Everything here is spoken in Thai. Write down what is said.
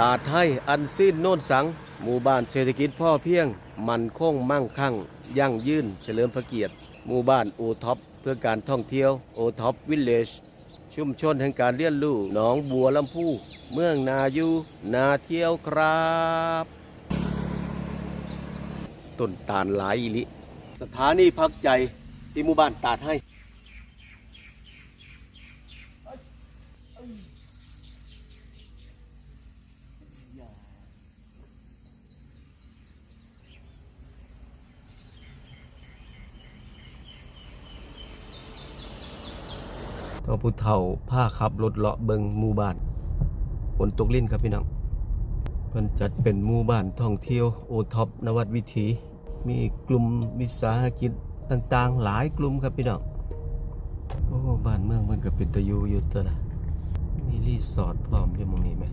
ตาดให้อันสิ้นโน่นสัง หมู่บ้านเศรษฐกิจพ่อเพียง มันคงมั่งคั่ง ยั่งยืนเฉลิมพระเกียรติ หมู่บ้านโอท็อปเพื่อการท่องเที่ยวโอท็อปวิลเลจชุมชนแห่งการเลี้ยนลู่หนองบัวลำพู เมืองนายูนาเที่ยวครับต้นตาลหลายอีหลิสถานีพักใจที่หมู่บ้านตาดให้ ทอผู้เฒ่าผ้าขับรถเลาะเบิงหมู่บ้านฝนตกลิ้นครับพี่น้องเพิ่นจัดเป็นหมู่บ้านท่องเที่ยวโอท็อปนวัดวิถี มีกลุ่มวิสาหกิจต่างๆ หลายกลุ่มครับพี่น้องโอ้บ้านเมืองมันก็เป็นตะยูอยู่ตัวนะมีรีสอร์ทพร้อมอยู่มองนี้ไหม